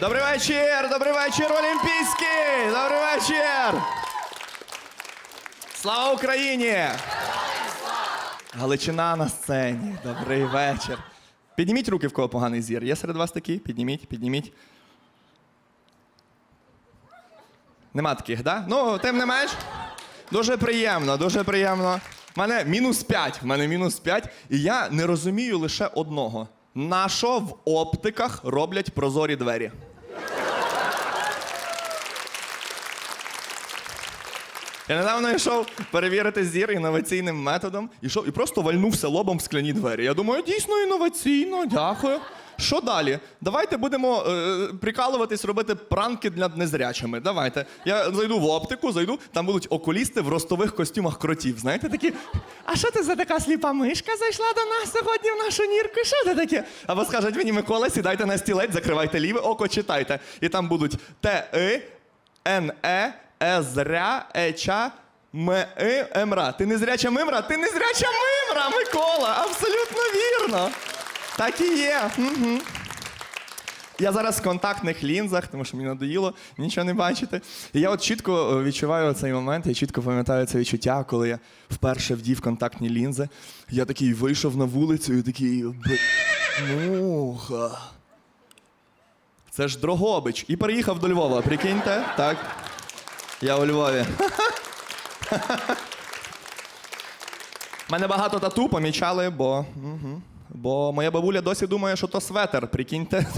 Добрий вечір! Добрий вечір, Олімпійський! Добрий вечір! Слава Україні! Галичина на сцені. Добрий вечір. Підніміть руки, в кого поганий зір. Є серед вас такі? Підніміть, підніміть. Нема таких, да? Ну, тим не менш. Дуже приємно, дуже приємно. У мене мінус 5. В мене мінус 5. І я не розумію лише одного: на що в оптиках роблять прозорі двері? Я недавно йшов перевірити зір інноваційним методом, ішов і просто вальнувся лобом в скляні двері. Я думаю, дійсно інноваційно, дякую. Що далі? Давайте будемо е, прикалуватись, робити пранки для незрячими. Давайте. Я зайду в оптику, зайду, там будуть окулісти в ростових костюмах кротів. Знаєте, такі. А що ти за така сліпа мишка зайшла до нас сьогодні в нашу нірку? Що ти таке? Або скажуть мені, Микола, сідайте на стілець, закривайте ліве око, читайте. І там будуть Т-И, Н-Е, Езря, Еча, М-И, Емра. Ти не зряча мимра? Ти не зряча мимра, Микола! Абсолютно вірно. Так і є. Угу. Я зараз в контактних лінзах, тому що мені надоїло нічого не бачити. І я от чітко е, відчуваю цей момент, я чітко пам'ятаю це відчуття, коли я вперше вдів контактні лінзи. Я такий вийшов на вулицю і такий. Муха. Це ж Дрогобич. І переїхав до Львова. Прикиньте, так. Я у Львові. Мене багато тату помічали, бо. Угу. Бо моя бабуля досі думає, що то светер, прикиньте.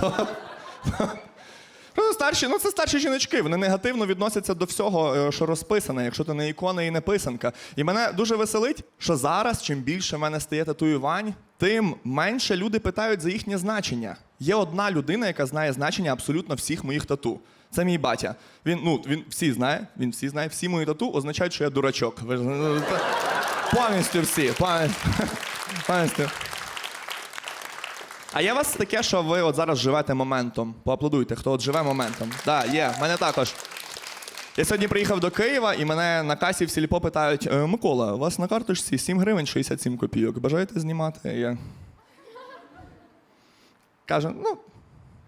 Ну, старші, ну це старші жіночки. Вони негативно відносяться до всього, е, що розписане, якщо то не ікона і не писанка. І мене дуже веселить, що зараз, чим більше в мене стає татуювань, тим менше люди питають за їхнє значення. Є одна людина, яка знає значення абсолютно всіх моїх тату. Це мій батя. Він, ну, він всі знає, він всі знає, всі мої тату означають, що я дурачок. Ну, Повністю всі. Повністю. А є у вас таке, що ви от зараз живете моментом? Поаплодуйте, хто от живе моментом. Так, да, є, мене також. Я сьогодні приїхав до Києва і мене на касі в сільпо питають: «Е, Микола, у вас на карточці 7 гривень 67 копійок. Бажаєте знімати? Я кажу, ну,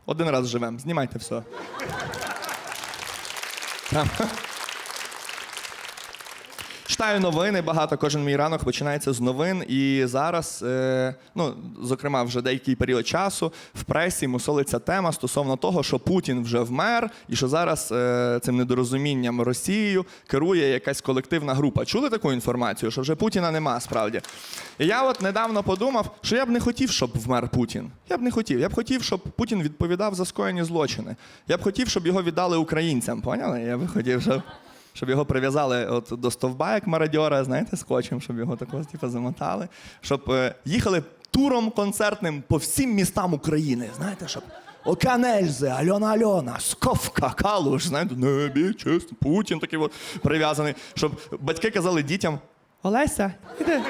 один раз живемо, знімайте все. Читаю новини багато. Кожен мій ранок починається з новин. І зараз, е, ну зокрема, вже деякий період часу в пресі мусолиться тема стосовно того, що Путін вже вмер, і що зараз е, цим недорозумінням Росією керує якась колективна група. Чули таку інформацію, що вже Путіна нема справді. І я от недавно подумав, що я б не хотів, щоб вмер Путін. Я б не хотів. Я б хотів, щоб Путін відповідав за скоєні злочини. Я б хотів, щоб його віддали українцям. Поняли? Я б хотів, щоб. Щоб його прив'язали от до стовба, як мародьора, знаєте, скотчем, щоб його такого типу, замотали. Щоб е, їхали туром концертним по всім містам України. Знаєте, щоб Оканельзе, Альона Альона, Сковка, Калуш, знаєте, небі, чесно, Путін такий от прив'язаний. Щоб батьки казали дітям: Олеся, іди.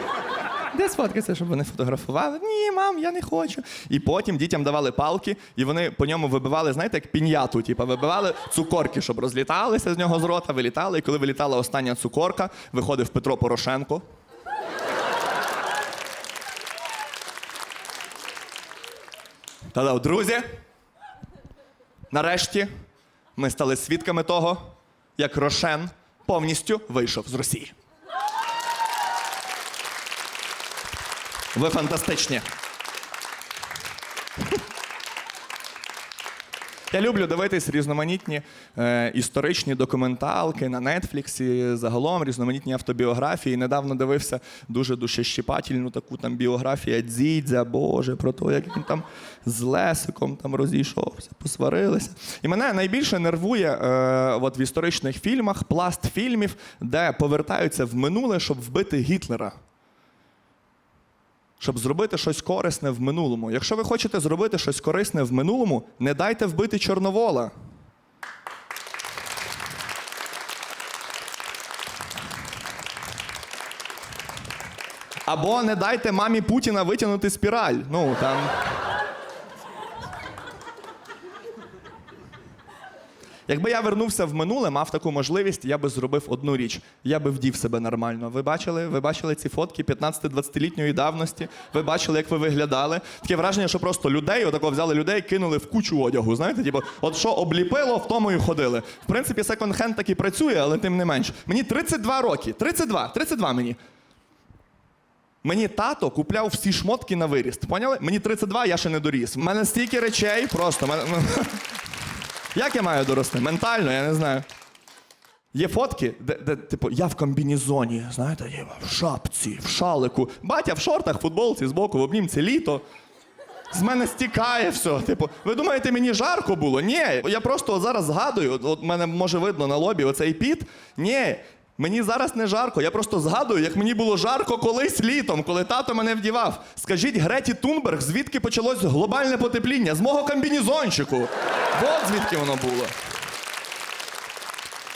Де сфоткатися, щоб вони фотографували? Ні, мам, я не хочу. І потім дітям давали палки, і вони по ньому вибивали, знаєте, як піньяту, типу, вибивали цукорки, щоб розліталися з нього з рота, вилітали. І коли вилітала остання цукорка, виходив Петро Порошенко. Та-да, друзі, нарешті ми стали свідками того, як Рошен повністю вийшов з Росії. Ви фантастичні. Я люблю дивитись різноманітні е, історичні документалки на Нетфліксі, загалом різноманітні автобіографії. Недавно дивився дуже душещіпательну таку там біографію Дзідзя, Боже, про те, як він там з Лесиком там розійшовся, посварилися. І мене найбільше нервує е, от в історичних фільмах пласт фільмів, де повертаються в минуле, щоб вбити Гітлера щоб зробити щось корисне в минулому. Якщо ви хочете зробити щось корисне в минулому, не дайте вбити Чорновола. Або не дайте мамі Путіна витягнути спіраль. Ну там. Якби я вернувся в минуле, мав таку можливість, я би зробив одну річ. Я би вдів себе нормально. Ви бачили? Ви бачили ці фотки 15-20-літньої давності? Ви бачили, як ви виглядали? Таке враження, що просто людей, отако взяли людей, кинули в кучу одягу. Знаєте, типу, от що обліпило, в тому і ходили. В принципі, секонд-хенд так і працює, але тим не менш. Мені 32 роки. 32, 32 мені. Мені тато купляв всі шмотки на виріст. Поняли? Мені 32, я ще не доріс. У мене стільки речей, просто. Як я маю дорости? Ментально, я не знаю. Є фотки, де, де типу, я в комбінезоні, знаєте, я в шапці, в шалику. Батя в шортах, в футболці, збоку, в обнімці літо. З мене стікає все. Типу, ви думаєте, мені жарко було? Ні. Я просто от зараз згадую, от, от мене може видно на лобі оцей піт. Ні. Мені зараз не жарко. Я просто згадую, як мені було жарко колись літом, коли тато мене вдівав. Скажіть Греті Тунберг, звідки почалось глобальне потепління? З мого комбінезончику. От звідки воно було.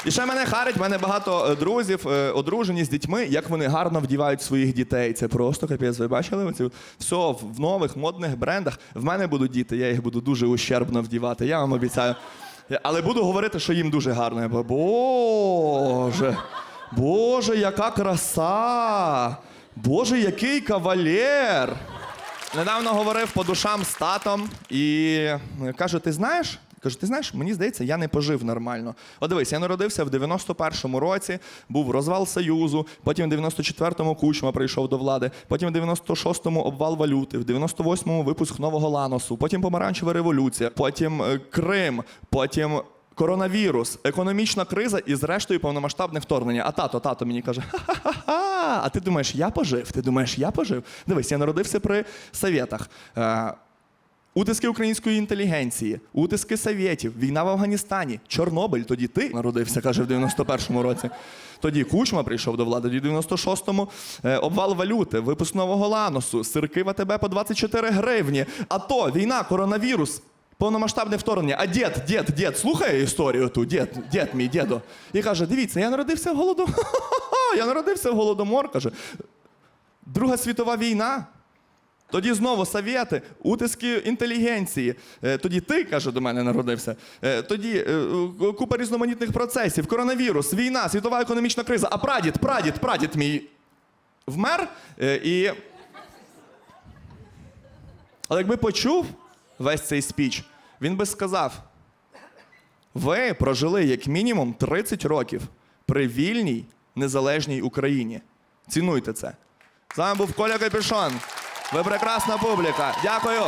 І ще мене харить, в мене багато е, друзів, е, одружені з дітьми, як вони гарно вдівають своїх дітей. Це просто капець. Ви бачили? Оці? Все в нових модних брендах. В мене будуть діти, я їх буду дуже ущербно вдівати. Я вам обіцяю. Але буду говорити, що їм дуже гарно. Я буду, Боже, Боже, яка краса! Боже, який кавалер! Недавно говорив по душам з татом і е, кажу: ти знаєш? Кажу, ти знаєш, мені здається, я не пожив нормально. От дивись, я народився в 91-му році, був розвал Союзу, потім в 94-му Кучма прийшов до влади, потім в 96-му обвал валюти, в 98-му випуск нового Ланосу, потім помаранчева революція, потім е, Крим, потім. Коронавірус, економічна криза і зрештою повномасштабне вторгнення. А тато, тато мені каже: ха-ха-ха. А ти думаєш, я пожив? Ти думаєш, я пожив? Дивись, я народився при совєтах. Е, Утиски української інтелігенції, утиски совєтів, війна в Афганістані, Чорнобиль. Тоді ти народився, каже, в 91-му році. Тоді Кучма прийшов до влади, тоді в 96-му е, обвал валюти, випуск нового ланосу, сирки в АТБ по 24 гривні. А то війна, коронавірус, повномасштабне вторгнення. А дід, дід, дід, слухає історію ту, дід, дід мій дідо. І каже: дивіться, я народився в голодомор. Я народився в голодомор. каже. Друга світова війна. Тоді знову совєти, утиски інтелігенції. Е, Тоді ти, каже, до мене народився. Е, Тоді е, купа різноманітних процесів, коронавірус, війна, світова економічна криза. А прадід, прадід, прадід мій вмер. І... Але якби почув весь цей спіч, він би сказав: ви прожили як мінімум 30 років при вільній незалежній Україні. Цінуйте це. З вами був Коля Капюшон. Ви прекрасна публіка. Дякую.